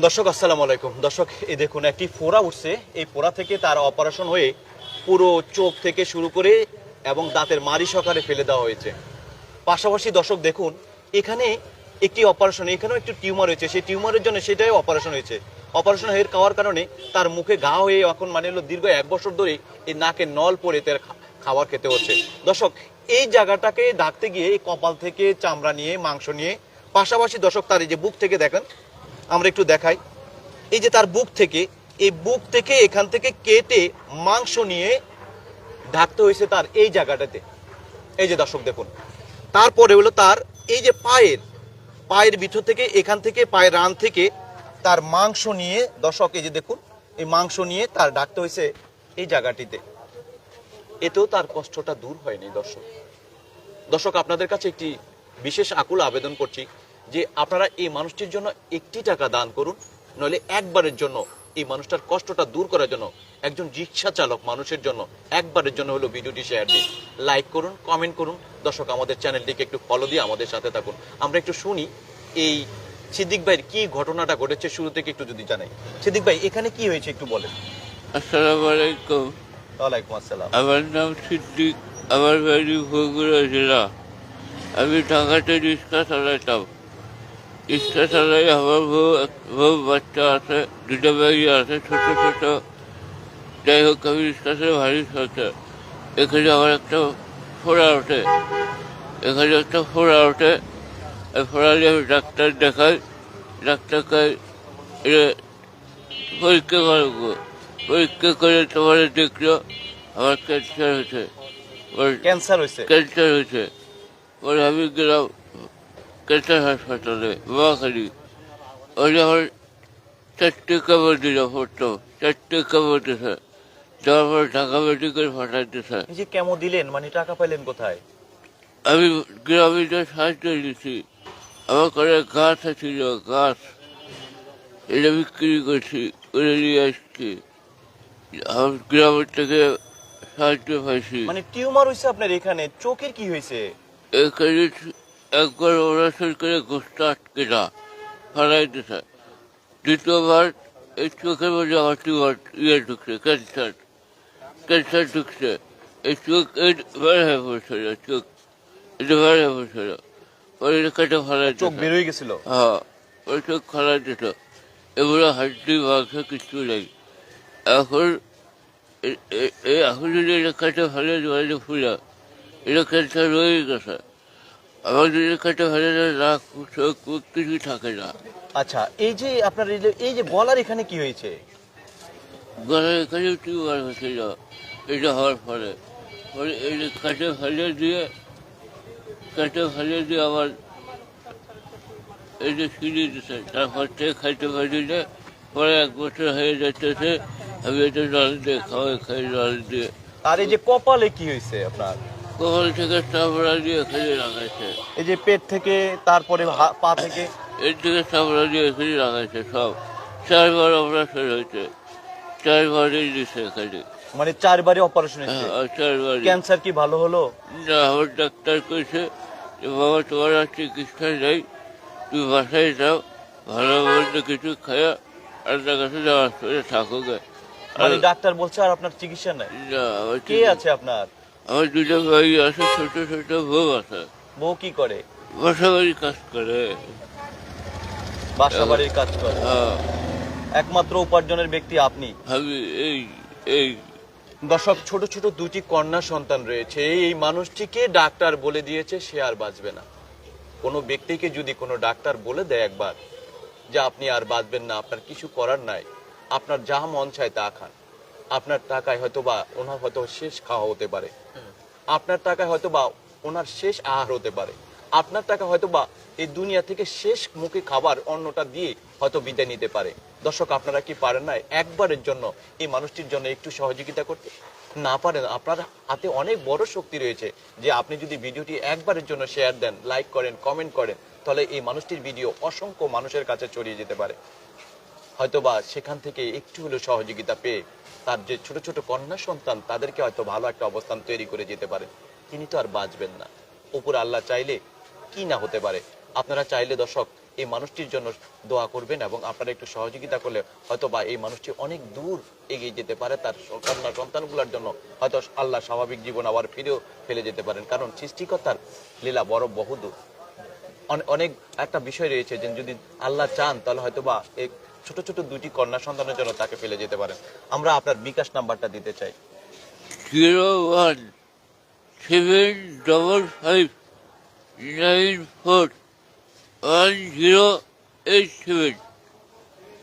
দর্শক, আসসালামু আলাইকুম। দর্শক, এই দেখুন, একটি ফোড়া উঠছে। এই ফোড়া থেকে তার অপারেশন হয়ে পুরো চোখ থেকে শুরু করে এবং দাঁতের মারি সকারে ফেলে দেওয়া হয়েছে। পাশাপাশি দর্শক, দেখুন, এখানে একটি অপারেশন, এখানেও একটি টিউমার হয়েছে। সেই টিউমারের জন্য সেটাই অপারেশন হয়েছে। অপারেশন হয়ে খাওয়ার কারণে তার মুখে ঘা হয়ে এখন মানে হলো দীর্ঘ এক বছর ধরে এই নাকে নল পরে তার খাবার খেতে হচ্ছে। দর্শক, এই জায়গাটাকে ডাকতে গিয়ে কপাল থেকে চামড়া নিয়ে, মাংস নিয়ে, পাশাপাশি দর্শক, তার এই যে বুক থেকে দেখেন আমরা একটু দেখাই। এই যে তার বুক থেকে, এই বুক থেকে এখান থেকে কেটে মাংস নিয়ে ঢাকতে হয়েছে তার এই জায়গাটাতে। এই যে দর্শক দেখুন, তারপরে হলো তার এই যে পায়ের পায়ের ভিতর থেকে, এখান থেকে পায়ের রান থেকে তার মাংস নিয়ে, দর্শক এই যে দেখুন, এই মাংস নিয়ে তার ডাকতে হয়েছে এই জায়গাটিতে। এতেও তার কষ্টটা দূর হয়নি দর্শক। দর্শক, আপনাদের কাছে একটি বিশেষ আকুল আবেদন করছি। যে আপনারা এই মানুষটির জন্য একটি টাকা দান করুন নইলে একবারের জন্য এই মানুষটার কষ্টটা দূর করার জন্য একজন রিক্সা চালক মানুষের জন্য একবারের জন্য হলো ভিডিওটি শেয়ার দিন। লাইক করুন কমেন্ট করুন। দর্শক আমাদের চ্যানেলটিকে একটু ফলো দিয়ে আমাদের সাথে থাকুন। আমরা একটু শুনি এই সিদ্দিক ভাইয়ের কি ঘটনাটা ঘটেছে শুরু থেকে একটু যদি জানাই। সিদ্দিক ভাই এখানে কি হয়েছে একটু বলেন। আসসালামু আলাইকুম। ওয়ালাইকুম আসসালাম। আমার নাম সিদ্দিক আমার বাড়ি বগুড়া জেলা। আমি ঢাকাতে রিক্সা চালাইতাম চালাই আমার বউ বউ বাচ্চা আছে দুটো বাড়ি আছে ছোট ছোট। যাই হোক আমি চালাই ভারী চলছে এখানে আমার একটা ফোড়া ওঠে। এখানে একটা ফোড়া ওঠে। এই ফোড়া নিয়ে আমি ডাক্তার দেখাই। ডাক্তার কয় এটা পরীক্ষা করব পরীক্ষা করে তোমার দেখল আমার ক্যান্সার হয়েছে। ক্যান্সার হয়েছে? ক্যান্সার হয়েছে। ওর আমি গেলাম ক্যান্সার হাসপাতালে বাবাখালি ওই আমার চারটে কাপড় দিল ফটো চারটে কাপড় দিছে যাওয়ার পর ঢাকা মেডিকেল পাঠাই দিছে এই যে কেমো দিলেন? মানে টাকা পাইলেন কোথায়? আমি গ্রামীণ সাহায্য নিয়েছি। আমার করে গাছ ছিল গাছ এটা বিক্রি করছি করে নিয়ে আসছি। আমার গ্রামের থেকে সাহায্য পাইছি। মানে টিউমার হয়েছে আপনার এখানে। চোখের কি হয়েছে এখানে একবার অপারেশন করে গোষ্ঠ আটকে না ফালাই দিছে। দ্বিতীয়বার এই চোখের মধ্যে আমার টিউমার ইয়ে ঢুকছে ক্যান্সার। ক্যান্সার ঢুকছে এই চোখ এই বার হয়ে পড়ছিল চোখ এটা বার হয়ে পড়ছিল এটা কেটে ফালাই চোখ দিছে। বের হয়ে গেছিল? হ্যাঁ ওই চোখ ফালাই দিত এগুলো হাড্ডি মাংস কিছু নেই। এখন এখন যদি এটা কেটে ফুলা এটা ক্যান্সার রয়ে গেছে। ফেলে চোখ মুখ কিছু থাকে না। আচ্ছা এই যে আপনার এই যে- গলার এখানে কি হয়েছে? গলার এখানে হয়েছিল এটা হওয়ার পরে। পরে এই যে কেটে ফেলে দিয়ে কেটে ফেলে দিয়ে আবার এই যে ফিরিয়ে দিচ্ছে তারপর থেকে খাইতে পারি না। পরে এক বছর হয়ে যাচ্ছে আমি এটা জল দিয়ে খাওয়াই খাই জল দিয়ে। আর এই যে কপালে কি হয়েছে আপনার? কখন থেকে চামড়া দিয়ে এখানে লাগাইছে এই যে পেট থেকে তারপরে পা থেকে? এর থেকে চামড়া দিয়ে এখানে লাগাইছে সব। চারবার অপারেশন হয়েছে। চারবারই দিছে এখানে। মানে চারবারে অপারেশন হয়েছে? হ্যাঁ, ক্যান্সার কি ভালো হলো? না আমার ডাক্তার কইছে যে বাবা তোমার আর চিকিৎসা নেই। তুমি বাসায় যাও ভালো মন্দ কিছু খায়া আল্লাহ কাছে যাওয়ার থাকো গে। মানে ডাক্তার বলছে আর আপনার চিকিৎসা নাই? কে আছে আপনার? আমার দুটো ভাই আছে ছোট ছোট বউ আছে। বউ কি করে? বাসা বাড়ি কাজ করে। বাসা বাড়ির কাজ করে। হ্যাঁ। একমাত্র উপার্জনের ব্যক্তি আপনি। আমি এই এই। দর্শক ছোট ছোট দুটি কন্যা সন্তান রয়েছে। এই মানুষটিকে ডাক্তার বলে দিয়েছে সে আর বাঁচবে না। কোনো ব্যক্তিকে যদি কোনো ডাক্তার বলে দেয় একবার যে আপনি আর বাঁচবেন না আপনার কিছু করার নাই আপনার যা মন চায় তা খান। আপনার টাকায় হয়তো বা ওনার হয়তো শেষ খাওয়া হতে পারে। আপনার টাকায় হয়তো বা ওনার শেষ আহার হতে পারে। আপনার টাকা হয়তো বা এই দুনিয়া থেকে শেষ মুখে খাবার অন্যটা দিয়ে হয়তো বিদায় নিতে পারে। দর্শক, আপনারা কি পারেন না একবারের জন্য এই মানুষটির জন্য একটু সহযোগিতা করতে? না পারেন, আপনার হাতে অনেক বড় শক্তি রয়েছে যে আপনি যদি ভিডিওটি একবারের জন্য শেয়ার দেন লাইক করেন কমেন্ট করেন, তাহলে এই মানুষটির ভিডিও অসংখ্য মানুষের কাছে ছড়িয়ে যেতে পারে। হয়তোবা সেখান থেকে একটু হলেও সহযোগিতা পেয়ে তার যে ছোট ছোট কন্যা সন্তান, তাদেরকে হয়তো ভালো একটা অবস্থান তৈরি করে যেতে পারে। তিনি তো আর বাঁচবেন না। উপর আল্লাহ চাইলে কি না হতে পারে? আপনারা চাইলে দর্শক, এই মানুষটির জন্য দোয়া করবেন এবং আপনারা একটু সহযোগিতা করলে হয়তো বা এই মানুষটি অনেক দূর এগিয়ে যেতে পারে। তার কন্যা সন্তানগুলোর জন্য হয়তো আল্লাহ স্বাভাবিক জীবন আবার ফিরেও ফেলে যেতে পারেন। কারণ সৃষ্টিকর্তার লীলা বড় বহুদূর। অনে- অনেক একটা বিষয় রয়েছে যে যদি আল্লাহ চান, তাহলে হয়তো বা ছোট ছোট দুটি কন্যা সন্তানের জন্য তাকে ফেলে যেতে পারেন। আমরা আপনার বিকাশ নাম্বারটা দিতে চাই। Zero one seven double five nine four one zero eight seven.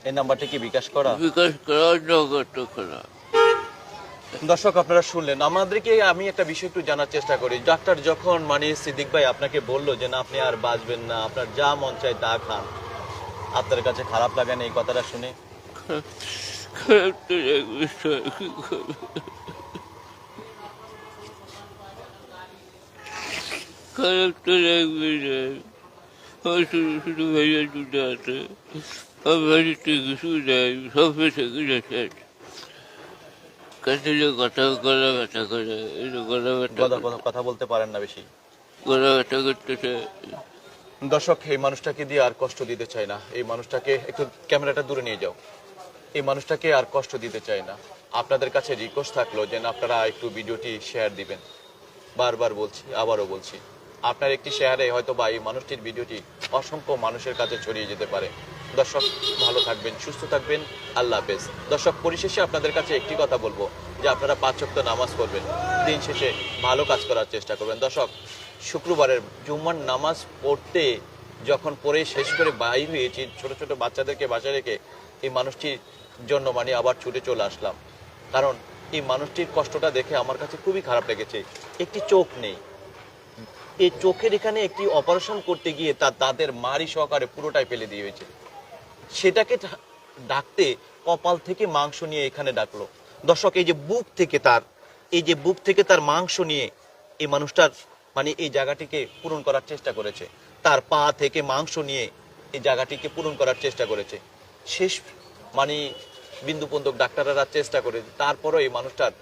এই নাম্বারটি কি বিকাশ করা? বিকাশ করা নগদ করা। দর্শক আপনারা শুনলেন। আমাদেরকে আমি একটা বিষয় একটু জানার চেষ্টা করি। ডাক্তার যখন মানে সিদ্দিক ভাই আপনাকে বলল যে না আপনি আর বাঁচবেন না। আপনার যা মন চায় তা খান। আপনার কাছে খারাপ লাগে না এই কথাটা শুনে? খারাপ তো লাগবে শুধু শুধু ভাইয়া দুটো আছে আমার কিছু নেই সব এসে গেছে কাছে কথা গলা ব্যথা করে গলা ব্যথা কথা বলতে পারেন না। বেশি গলা ব্যথা করতেছে দর্শক, এই মানুষটাকে দিয়ে আর কষ্ট দিতে চাই না। এই মানুষটাকে একটু ক্যামেরাটা দূরে নিয়ে যাও। এই মানুষটাকে আর কষ্ট দিতে চাই না। আপনাদের কাছে রিকোয়েস্ট থাকল যেন আপনারা একটু ভিডিওটি শেয়ার দিবেন। বারবার বলছি, আবারও বলছি, আপনার একটি শেয়ারে হয়তো বা এই মানুষটির ভিডিওটি অসংখ্য মানুষের কাছে ছড়িয়ে যেতে পারে। দর্শক, ভালো থাকবেন, সুস্থ থাকবেন। আল্লাহ হাফেজ। দর্শক, পরিশেষে আপনাদের কাছে একটি কথা বলব, যে আপনারা পাঁচ নামাজ পড়বেন। দিন শেষে ভালো কাজ করার চেষ্টা করবেন। দর্শক, শুক্রবারের জুম্মার নামাজ পড়তে যখন পড়ে শেষ করে বাইর হয়েছি, ছোট ছোট বাচ্চাদেরকে বাসায় রেখে এই মানুষটির জন্য মানে আবার ছুটে চলে আসলাম। কারণ এই মানুষটির কষ্টটা দেখে আমার কাছে খুবই খারাপ লেগেছে। একটি চোখ নেই। এই চোখের এখানে একটি অপারেশন করতে গিয়ে তার দাঁতের মারি সহকারে পুরোটাই ফেলে দিয়ে হয়েছে। সেটাকে ডাকতে কপাল থেকে মাংস নিয়ে এখানে ডাকলো। দর্শক, এই যে বুক থেকে তার এই যে বুক থেকে তার মাংস নিয়ে এই মানুষটার মানে এই জায়গাটিকে পূরণ করার চেষ্টা করেছে। তার পা থেকে মাংস নিয়ে এই জায়গাটিকে পূরণ করার চেষ্টা করেছে। শেষ মানে বিন্দু পন্দক ডাক্তাররা চেষ্টা করে তারপরও এই মানুষটার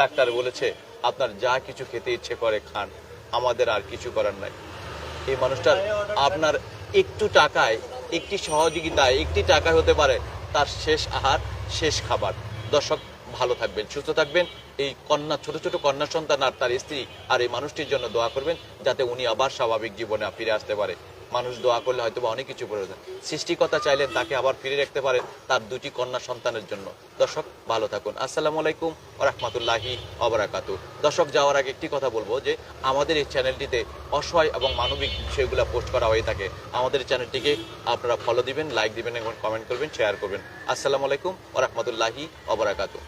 ডাক্তার বলেছে, আপনার যা কিছু খেতে ইচ্ছে করে, খান। আমাদের আর কিছু করার নাই। এই মানুষটার আপনার একটু টাকায়, একটি সহযোগিতায়, একটি টাকায় হতে পারে তার শেষ আহার, শেষ খাবার। দর্শক ভালো থাকবেন, সুস্থ থাকবেন। এই কন্যা, ছোট ছোট কন্যা সন্তান আর তার স্ত্রী আর এই মানুষটির জন্য দোয়া করবেন যাতে উনি আবার স্বাভাবিক জীবনে ফিরে আসতে পারে। মানুষ দোয়া করলে হয়তো বা অনেক কিছু প্রয়োজন সৃষ্টিকতা চাইলেন তাকে আবার ফিরে রাখতে পারে তার দুটি কন্যা সন্তানের জন্য। দর্শক, ভালো থাকুন। আসসালামু আলাইকুম রহমতুল্লাহি অবরাকাতু দর্শক, যাওয়ার আগে একটি কথা বলব যে, আমাদের এই চ্যানেলটিতে অসহায় এবং মানবিক বিষয়গুলো পোস্ট করা হয়ে থাকে। আমাদের চ্যানেলটিকে আপনারা ফলো দিবেন লাইক দিবেন এবং কমেন্ট করবেন শেয়ার করবেন। আসসালামু আলাইকুম রহমতুল্লাহি অবরাকাতু